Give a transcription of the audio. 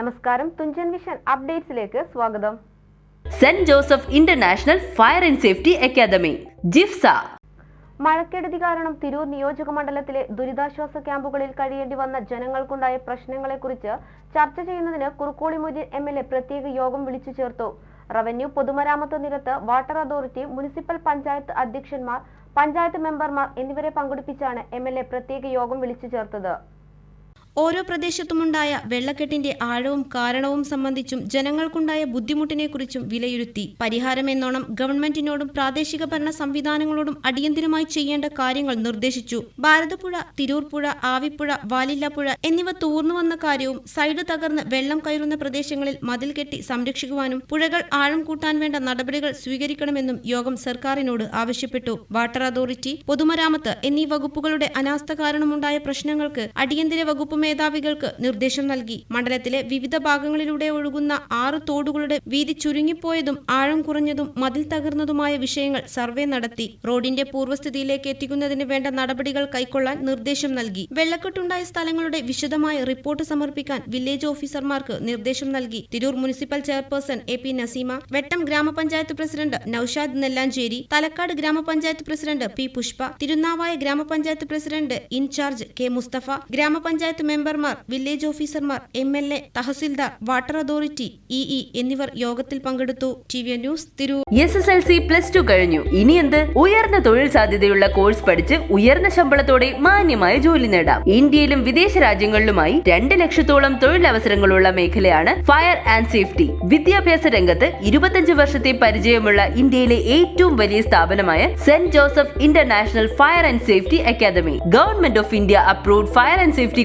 നമസ്കാരം. തുഞ്ചൻ വിഷൻ അപ്ഡേറ്റ്സിലേക്ക് സ്വാഗതം. Saint Joseph international fire and safety academy JIFS. മഴക്കെടുതി കാരണം തിരൂർ നിയോജക മണ്ഡലത്തിലെ ദുരിതാശ്വാസ ക്യാമ്പുകളിൽ കഴിയേണ്ടി വന്ന ജനങ്ങൾക്കുണ്ടായ പ്രശ്നങ്ങളെക്കുറിച്ച് ചർച്ച ചെയ്യുന്നതിന് Kurukkoli Moitheen M L A പ്രത്യേക യോഗം വിളിച്ചു ചേർത്തു. റവന്യൂ പൊതുമരാമത്ത് നിരത്ത് വാട്ടർ അതോറിറ്റി മുനിസിപ്പൽ പഞ്ചായത്ത് അധ്യക്ഷന്മാർ പഞ്ചായത്ത് മെമ്പർമാർ എന്നിവരെ പങ്കെടുപ്പിച്ചാണ് എം എൽ എ പ്രത്യേക യോഗം വിളിച്ചു ചേർത്തത്. ഓരോ പ്രദേശത്തുമുണ്ടായ വെള്ളക്കെട്ടിന്റെ ആഴവും കാരണവും സംബന്ധിച്ചും ജനങ്ങൾക്കുണ്ടായ ബുദ്ധിമുട്ടിനെക്കുറിച്ചും വിലയിരുത്തി. പരിഹാരമെന്നോണം ഗവൺമെന്റിനോടും പ്രാദേശിക ഭരണ സംവിധാനങ്ങളോടും അടിയന്തിരമായി ചെയ്യേണ്ട കാര്യങ്ങൾ നിർദ്ദേശിച്ചു. ഭാരതപ്പുഴ തിരൂർപ്പുഴ ആവിപ്പുഴ വാലില്ലാപ്പുഴ എന്നിവ തൂർന്നു വന്ന കാര്യവും സൈഡ് തകർന്ന് വെള്ളം കയറുന്ന പ്രദേശങ്ങളിൽ മതിൽ കെട്ടി സംരക്ഷിക്കുവാനും പുഴകൾ ആഴം കൂട്ടാൻ വേണ്ട നടപടികൾ സ്വീകരിക്കണമെന്നും യോഗം സർക്കാരിനോട് ആവശ്യപ്പെട്ടു. വാട്ടർ അതോറിറ്റി പൊതുമരാമത്ത് എന്നീ വകുപ്പുകളുടെ അനാസ്ഥ കാരണമുണ്ടായ പ്രശ്നങ്ങൾക്ക് അടിയന്തര വകുപ്പ് മേധാവികൾക്ക് നിർദ്ദേശം നൽകി. മണ്ഡലത്തിലെ വിവിധ ഭാഗങ്ങളിലൂടെ ഒഴുകുന്ന ആറ് തോടുകളുടെ വീതി ചുരുങ്ങിപ്പോയതും ആഴം കുറഞ്ഞതും മതിൽ തകർന്നതുമായ വിഷയങ്ങൾ സർവേ നടത്തി. റോഡിന്റെ പൂർവസ്ഥിതിയിലേക്ക് എത്തിക്കുന്നതിന് വേണ്ട നടപടികൾ കൈക്കൊള്ളാൻ നിർദ്ദേശം നൽകി. വെള്ളക്കെട്ടുണ്ടായ സ്ഥലങ്ങളുടെ വിശദമായ റിപ്പോർട്ട് സമർപ്പിക്കാൻ വില്ലേജ് ഓഫീസർമാർക്ക് നിർദ്ദേശം നൽകി. Tirur municipal chairperson A P Naseema Vettom ഗ്രാമപഞ്ചായത്ത് പ്രസിഡന്റ് നൌഷാദ് നെല്ലാഞ്ചേരി തലക്കാട് ഗ്രാമപഞ്ചായത്ത് പ്രസിഡന്റ് പി പുഷ്പ തിരുനാവായ ഗ്രാമപഞ്ചായത്ത് പ്രസിഡന്റ് ഇൻചാർജ് കെ മുസ്തഫ ഗ്രാമപഞ്ചായത്ത് മെമ്പർമാർ വില്ലേജ് ഓഫീസർമാർ M L A tahsildar water authority E E എന്നിവർ യോഗത്തിൽ പങ്കെടുത്തു. ടി വി ന്യൂസ് തിരു S S L C plus two കഴിഞ്ഞു. ഇനി എന്ത്? ഉയർന്ന തൊഴിൽ സാധ്യതയുള്ള കോഴ്സ് പഠിച്ച് ഉയർന്ന ശമ്പളത്തോടെ മാന്യമായ ജോലി നേടാം. ഇന്ത്യയിലും വിദേശ രാജ്യങ്ങളിലുമായി രണ്ട് ലക്ഷത്തോളം തൊഴിലവസരങ്ങളുള്ള മേഖലയാണ് ഫയർ ആൻഡ് സേഫ്റ്റി വിദ്യാഭ്യാസ രംഗത്ത് ഇരുപത്തഞ്ച് വർഷത്തെ പരിചയമുള്ള ഇന്ത്യയിലെ ഏറ്റവും വലിയ സ്ഥാപനമായ saint Joseph international fire and safety academy government of India approved fire and safety